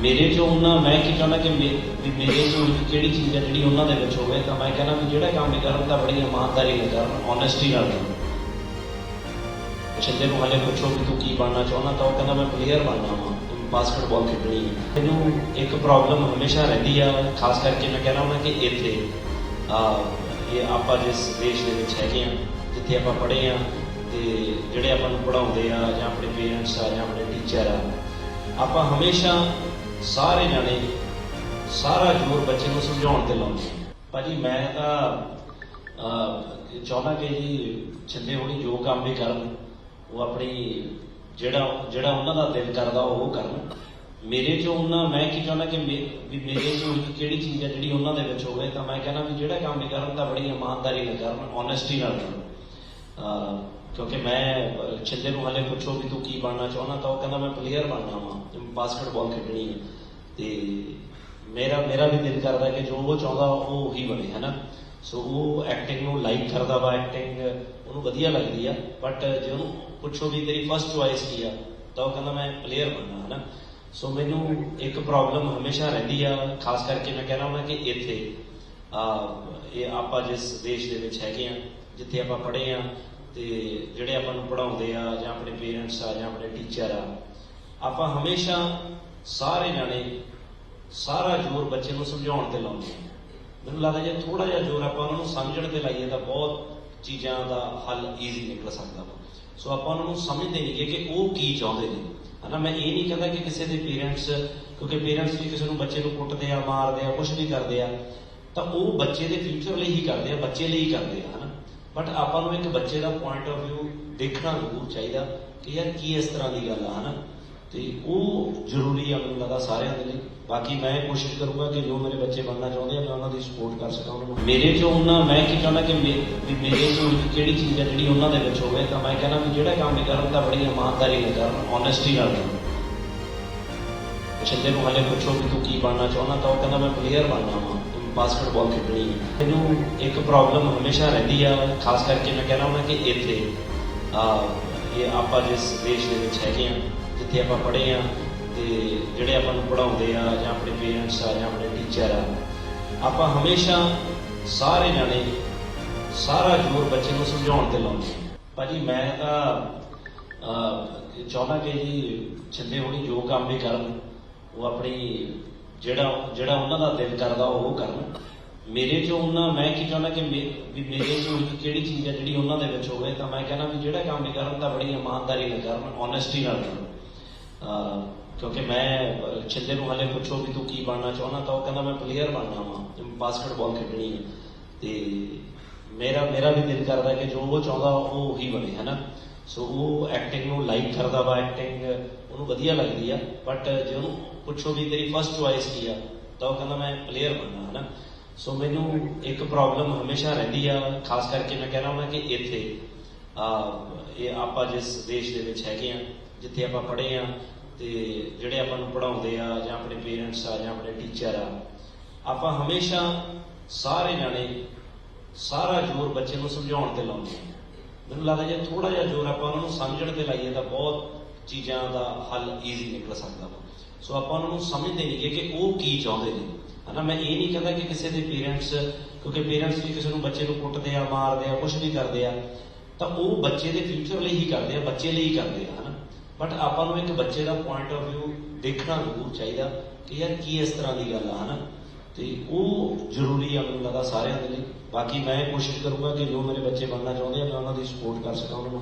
ਮੇਰੇ ਚੋਂ ਉਹਨਾਂ ਮੈਂ ਕੀ ਚਾਹੁੰਦਾ ਕਿ ਮੇ- ਵੀ ਮੇਰੇ ਚੋਂ ਇੱਕ ਕਿਹੜੀ ਚੀਜ਼ ਹੈ, ਜਿਹੜੀ ਉਹਨਾਂ ਦੇ ਵਿੱਚ ਹੋਵੇ, ਤਾਂ ਮੈਂ ਕਹਿੰਦਾ ਵੀ ਜਿਹੜਾ ਕੰਮ ਇਹ ਕਰਨ ਤਾਂ ਬੜੀ ਇਮਾਨਦਾਰੀ ਨਾਲ ਕਰਨ ਓਨੈਸਟੀ ਨਾਲ ਕਰਨ। ਛਿੰਦੇ ਨੂੰ ਹਾਲੇ ਪੁੱਛੋ ਕਿ ਤੂੰ ਕੀ ਬਣਨਾ ਚਾਹੁੰਦਾ, ਤਾਂ ਉਹ ਕਹਿੰਦਾ ਮੈਂ ਪਲੇਅਰ ਬਣਨਾ ਤੂੰ ਬਾਸਕਟਬਾਲ ਖੇਡਣੀ ਹੈ। ਮੈਨੂੰ ਇੱਕ ਪ੍ਰੋਬਲਮ ਹਮੇਸ਼ਾ ਰਹਿੰਦੀ ਆ, ਖਾਸ ਕਰਕੇ ਮੈਂ ਕਹਿਣਾ ਹੁੰਦਾ ਕਿ ਇੱਥੇ, ਆ, ਇਹ ਆਪਾਂ ਜਿਸ ਦੇਸ਼ ਦੇ ਵਿੱਚ ਹੈਗੇ ਆ, ਜਿੱਥੇ ਆਪਾਂ ਪੜ੍ਹੇ ਆ, ਤੇ ਜਿਹੜੇ ਆਪਾਂ ਨੂੰ ਪੜ੍ਹਾਉਂਦੇ ਆ, ਜਾਂ ਆਪਣੇ ਪੇਰੈਂਟਸ ਆ, ਜਾਂ ਆਪਣੇ ਟੀਚਰ ਆ, ਆਪਾਂ ਹਮੇਸ਼ਾ ਸਾਰੇ ਜਾਣੇ ਸਾਰਾ ਜ਼ੋਰ ਬੱਚੇ ਨੂੰ ਸਮਝਾਉਣ ਤੇ ਲਾਉਂਦੇ ਭਾਜੀ ਮੈਂ ਤਾਂ ਅਹ, ਕਿ ਜੀ ਛਿੰਦੇ ਹੋਣੀ ਜੋ ਕੰਮ ਵੀ ਕਰਨ ਉਹ ਆਪਣੀ ਜਿਹੜਾ ਜਿਹੜਾ ਉਹਨਾਂ ਦਾ ਦਿਲ ਕਰਦਾ ਉਹ ਕਰਨ। ਮੇਰੇ ਚੋਂ ਉਹਨਾਂ ਮੈਂ ਕੀ ਚਾਹੁੰਦਾ ਕਿ ਵੀ ਮੇਰੇ ਚੋਂ ਇੱਕ ਕਿਹੜੀ ਚੀਜ਼ ਹੈ ਜਿਹੜੀ ਉਹਨਾਂ ਦੇ ਵਿੱਚ ਹੋਵੇ ਤਾਂ ਮੈਂ ਕਹਿੰਦਾ ਵੀ ਜਿਹੜਾ ਕੰਮ ਵੀ ਕਰਨ ਤਾਂ ਬੜੀ ਇਮਾਨਦਾਰੀ ਨਾਲ ਕਰਨ ਓਨੈਸਟੀ ਨਾਲ ਕਰਨ। ਕਿਉਂਕਿ ਮੈਂ ਅਹ, ਛਿੰਦੇ ਨੂੰ ਹਾਲੇ ਪੁੱਛੋ ਵੀ ਤੂੰ ਕੀ ਬਣਨਾ ਚਾਹੁੰਦਾ ਤਾਂ ਉਹ ਕਹਿੰਦਾ ਮੈਂ ਪਲੇਅਰ ਬਣਨਾ ਵਾ ਬਾਸਕਟਬਾਲ ਖੇਡਣੀ ਹੈ ਤੇ ਮੇਰਾ ਮੇਰਾ ਵੀ ਦਿਲ ਕਰਦਾ ਕਿ ਜੋ ਉਹ ਚਾਹੁੰਦਾ ਉਹ ਹੀ ਬਣੇ ਹੈਨਾ ਸੋ ਉਹ ਐਕਟਿੰਗ ਨੂੰ ਲਾਈਕ ਕਰਦਾ ਵਾ ਐਕਟਿੰਗ ਉਹਨੂੰ ਵਧੀਆ ਲੱਗਦੀ ਆ। ਬਟ ਜੇ ਉਹਨੂੰ ਪੁੱਛੋ ਵੀ ਤੇਰੀ ਫਰਸਟ ਚੁਆਇਸ ਕੀ ਆ ਤਾਂ ਉਹ ਕਹਿੰਦਾ ਮੈਂ ਪਲੇਅਰ ਬਣਨਾ ਹੈਨਾ ਸੋ ਮੈਨੂੰ ਇੱਕ ਪ੍ਰੋਬਲਮ ਹਮੇਸ਼ਾ ਰਹਿੰਦੀ ਆ ਖਾਸ ਕਰਕੇ ਮੈਂ ਕਹਿਣਾ ਹੁੰਦਾ ਕਿ ਇੱਥੇ ਆ ਇਹ ਆਪਾਂ ਜਿਸ ਦੇਸ਼ ਦੇ ਵਿੱਚ ਹੈਗੇ ਆ ਜਿੱਥੇ ਆਪਾਂ ਪੜ੍ਹੇ ਆ ਤੇ ਜਿਹੜੇ ਆਪਾਂ ਨੂੰ ਪੜਾਉਂਦੇ ਆ ਜਾਂ ਆਪਣੇ ਪੇਰੈਂਟਸ ਆ ਜਾਂ ਆਪਣੇ ਟੀਚਰ ਆ, ਆਪਾਂ ਹਮੇਸ਼ਾ ਸਾਰੇ ਜਾਣੇ ਸਾਰਾ ਜ਼ੋਰ ਬੱਚੇ ਨੂੰ ਸਮਝਾਉਣ ਤੇ ਲਾਉਂਦੇ ਆ। ਮੈਨੂੰ ਲੱਗਦਾ ਜੇ ਥੋੜਾ ਜਿਹਾ ਜ਼ੋਰ ਆਪਾਂ ਉਹਨਾਂ ਨੂੰ ਸਮਝਣ ਤੇ ਲਾਈਏ ਤਾਂ ਬਹੁਤ ਚੀਜ਼ਾਂ ਦਾ ਹੱਲ ਈਜ਼ੀ ਨਿਕਲ ਸਕਦਾ ਵਾ। ਸੋ ਆਪਾਂ ਉਹਨਾਂ ਨੂੰ ਸਮਝਦੇ ਨਹੀਂਗੇ ਕਿ ਉਹ ਕੀ ਚਾਹੁੰਦੇ ਨੇ। ਹਨਾ, ਮੈਂ ਇਹ ਨਹੀਂ ਕਹਿੰਦਾ ਕਿ ਕਿਸੇ ਦੇ ਪੇਰੈਂਟਸ ਕਿਉਂਕਿ ਪੇਰੈਂਟਸ ਵੀ ਕਿਸੇ ਨੂੰ ਬੱਚੇ ਨੂੰ ਕੁੱਟਦੇ ਆ, ਮਾਰਦੇ ਆ ਕੁਝ ਵੀ ਕਰਦੇ ਆ, ਤਾਂ ਉਹ ਬੱਚੇ ਦੇ ਫਿਊਚਰ ਲਈ ਹੀ ਕਰਦੇ ਆ, ਬੱਚੇ ਲਈ ਹੀ ਕਰਦੇ ਆ, ਹਨਾ। ਬਟ ਆਪਾਂ ਨੂੰ ਇੱਕ ਬੱਚੇ ਦਾ ਪੁਆਇੰਟ ਆਫ View ਦੇਖਣਾ ਜ਼ਰੂਰ ਚਾਹੀਦਾ ਕਿ ਯਾਰ ਕੀ ਇਸ ਤਰ੍ਹਾਂ ਦੀ ਗੱਲ ਆ, ਹਨਾ? ਤੇ ਉਹ ਜ਼ਰੂਰੀ ਆ ਮੈਨੂੰ ਲੱਗਦਾ ਸਾਰਿਆਂ ਦੇ ਲਈ। ਬਾਕੀ ਮੈਂ ਕੋਸ਼ਿਸ਼ ਕਰੂੰਗਾ ਕਿ ਜੋ ਮੇਰੇ ਬੱਚੇ ਬਣਨਾ ਚਾਹੁੰਦੇ ਆ, ਮੈਂ ਉਹਨਾਂ ਦੀ ਸਪੋਰਟ ਕਰ ਸਕਾਂ ਉਹਨਾਂ ਨੂੰ। ਮੇਰੇ ਚੋਂ ਉਹਨਾਂ ਮੈਂ ਕੀ ਚਾਹੁੰਦਾ ਕਿ ਮੇ- ਵੀ ਮੇਰੇ ਚੋਂ ਇੱਕ ਕਿਹੜੀ ਚੀਜ਼ ਹੈ ਜਿਹੜੀ ਉਹਨਾਂ ਦੇ ਵਿੱਚ ਹੋਵੇ, ਤਾਂ ਮੈਂ ਕਹਿੰਦਾ ਵੀ ਜਿਹੜਾ ਕੰਮ ਕਰਨ ਤਾਂ ਬੜੀ ਇਮਾਨਦਾਰੀ ਨਾਲ ਕਰਨ ਓਨੈਸਟੀ ਨਾਲ ਕਰਨ ਛਿੰਦੇ ਨੂੰ ਹਾਲੇ ਪੁੱਛੋ ਕਿ ਤੂੰ ਕੀ ਬਣਨਾ ਚਾਹੁੰਦਾ, ਤਾਂ ਉਹ ਕਹਿੰਦਾ ਮੈਂ ਪਲੇਅਰ ਬਣਨਾ ਵਾ। ਬਾਸਕਟਬਾਲ ਖੇਡਣੀ। ਹੈ ਮੈਨੂੰ ਇੱਕ ਪ੍ਰੋਬਲਮ ਹਮੇਸ਼ਾ ਰਹਿੰਦੀ ਆ, ਖਾਸ ਕਰਕੇ ਮੈਂ ਕਹਿਣਾ ਹੁੰਦਾ ਕਿ ਇੱਥੇ, ਆ, ਇਹ ਆਪਾਂ ਜਿਸ ਦੇਸ਼ ਦੇ ਵਿੱਚ ਹੈਗੇ ਆ, ਜਿੱਥੇ ਆਪਾਂ ਪੜ੍ਹੇ ਆ, ਤੇ ਜਿਹੜੇ ਆਪਾਂ ਨੂੰ ਪੜਾਉਂਦੇ ਆ, ਜਾਂ ਆਪਣੇ ਪੇਰੈਂਟਸ ਆ, ਜਾਂ ਆਪਣੇ ਟੀਚਰ ਆ, ਆਪਾਂ ਹਮੇਸ਼ਾ ਸਾਰੇ ਜਾਣੇ ਸਾਰਾ ਜ਼ੋਰ ਬੱਚੇ ਨੂੰ ਸਮਝਾਉਣ ਤੇ ਲਾਉਂਦੇ ਆ। ਭਾਜੀ, ਮੈਂ ਤਾਂ ਚਾਹੁੰਦਾ ਕਿ ਜੀ ਛੱਡੇ ਹੋਣੀ ਜੋ ਕੰਮ ਵੀ ਕਰਨ, ਉਹ ਆਪਣੀ ਜਿਹੜਾ ਜਿਹੜਾ ਉਹਨਾਂ ਦਾ ਦਿਲ ਕਰਦਾ ਉਹ ਕਰਨ। ਮੇਰੇ ਚੋਂ ਉਹਨਾਂ ਮੈਂ ਕੀ ਚਾਹੁੰਦਾ ਕਿ ਵੀ ਮੇਰੇ ਚੋਂ ਇੱਕ ਕਿਹੜੀ ਚੀਜ਼ ਹੈ ਜਿਹੜੀ ਉਹਨਾਂ ਦੇ ਵਿੱਚ ਹੋਵੇ ਤਾਂ ਮੈਂ ਕਹਿੰਦਾ ਵੀ ਜਿਹੜਾ ਕੰਮ ਇਹ ਕਰਨ ਤਾਂ ਬੜੀ ਇਮਾਨਦਾਰੀ ਨਾਲ ਕਰਨ ਓਨੈਸਟੀ ਨਾਲ ਕਰਨ। ਕਿਉਂਕਿ ਮੈਂ ਅਹ, ਛਿੰਦੇ ਨੂੰ ਹਾਲੇ ਪੁੱਛੋ ਵੀ ਤੂੰ ਕੀ ਬਣਨਾ ਚਾਹੁੰਦਾ ਤਾਂ ਉਹ ਕਹਿੰਦਾ ਮੈਂ ਪਲੇਅਰ ਬਣਨਾ ਵਾਂ ਬਾਸਕਟਬਾਲ ਖੇਡਣੀ ਹੈ ਤੇ ਮੇਰਾ ਮੇਰਾ ਵੀ ਦਿਲ ਕਰਦਾ ਕਿ ਜੋ ਉਹ ਚਾਹੁੰਦਾ ਉਹ ਉਹੀ ਬਣੇ ਹੈ ਨਾ ਸੋ ਉਹ ਐਕਟਿੰਗ ਨੂੰ ਲਾਈਕ ਕਰਦਾ ਵਾ ਐਕਟਿੰਗ ਉਹਨੂੰ ਵਧੀਆ ਲੱਗਦੀ ਆ ਬਟ ਜੇ ਉਹਨੂੰ ਪੁੱਛੋ ਵੀ ਤੇਰੀ ਫਰਸਟ ਚੁਆਇਸ ਕੀ ਆ, ਤਾਂ ਉਹ ਕਹਿੰਦਾ ਮੈਂ ਪਲੇਅਰ ਬਣਨਾ, ਹੈਨਾ? ਸੋ ਮੈਨੂੰ ਇੱਕ ਪ੍ਰੋਬਲਮ ਹਮੇਸ਼ਾ ਰਹਿੰਦੀ ਆ, ਖਾਸ ਕਰਕੇ ਮੈਂ ਕਹਿਣਾ ਹੁੰਦਾ ਕਿ ਇੱਥੇ, ਆ, ਇਹ ਆਪਾਂ ਜਿਸ ਦੇਸ਼ ਦੇ ਵਿੱਚ ਹੈਗੇ ਆ, ਜਿੱਥੇ ਆਪਾਂ ਪੜ੍ਹੇ ਆ, ਤੇ ਜਿਹੜੇ ਆਪਾਂ ਨੂੰ ਪੜਾਉਂਦੇ ਆ, ਜਾਂ ਆਪਣੇ ਪੇਰੈਂਟਸ ਆ, ਜਾਂ ਆਪਣੇ ਟੀਚਰ ਆ, ਆਪਾਂ ਹਮੇਸ਼ਾ ਸਾਰੇ ਜਾਣੇ ਸਾਰਾ ਜ਼ੋਰ ਬੱਚੇ ਨੂੰ ਸਮਝਾਉਣ ਤੇ ਲਾਉਂਦੇ ਆ। ਮੈਨੂੰ ਲੱਗਦਾ ਜੇ ਥੋੜਾ ਜਿਹਾ ਜ਼ੋਰ ਆਪਾਂ ਉਹਨਾਂ ਨੂੰ ਸਮਝਣ ਤੇ ਲਾਈਏ ਤਾਂ ਬਹੁਤ ਚੀਜ਼ਾਂ ਦਾ ਹੱਲ ਈਜ਼ੀ ਨਿਕਲ ਸਕਦਾ ਵਾ। ਸੋ ਆਪਾਂ ਉਹਨਾਂ ਨੂੰ ਸਮਝਦੇ ਨਹੀਂਗੇ ਕਿ ਉਹ ਕੀ ਚਾਹੁੰਦੇ ਨੇ। ਹਨਾ, ਮੈਂ ਇਹ ਨਹੀਂ ਕਹਿੰਦਾ ਕਿ ਕਿਸੇ ਦੇ ਪੇਰੈਂਟਸ ਕਿਉਂਕਿ ਪੇਰੈਂਟਸ ਵੀ ਕਿਸੇ ਨੂੰ ਬੱਚੇ ਨੂੰ ਕੁੱਟਦੇ ਆ, ਮਾਰਦੇ ਆ ਕੁਝ ਵੀ ਕਰਦੇ ਆ। ਤਾਂ ਉਹ ਬੱਚੇ ਦੇ ਫਿਊਚਰ ਲਈ ਹੀ ਕਰਦੇ ਆ, ਬੱਚੇ ਲਈ ਹੀ ਕਰਦੇ ਆ, ਹਨਾ। ਬਟ ਆਪਾਂ ਨੂੰ ਇੱਕ ਬੱਚੇ ਦਾ ਪੁਆਇੰਟ ਆਫ View ਦੇਖਣਾ ਜ਼ਰੂਰ ਚਾਹੀਦਾ ਕਿ ਯਾਰ ਕੀ ਇਸ ਤਰ੍ਹਾਂ ਦੀ ਗੱਲ ਆ, ਹਨਾ। ਤੇ ਉਹ ਜ਼ਰੂਰੀ ਆ ਮੈਨੂੰ ਲੱਗਦਾ ਸਾਰਿਆਂ ਦੇ ਲਈ। ਬਾਕੀ ਮੈਂ ਕੋਸ਼ਿਸ਼ ਕਰੂੰਗਾ ਕਿ ਜੋ ਮੇਰੇ ਬੱਚੇ ਬਣਨਾ ਚਾਹੁੰਦੇ ਆ, ਮੈਂ ਉਹਨਾਂ ਦੀ ਸਪੋਰਟ ਕਰ ਸਕਾਂ ਉਹਨਾਂ ਨੂੰ।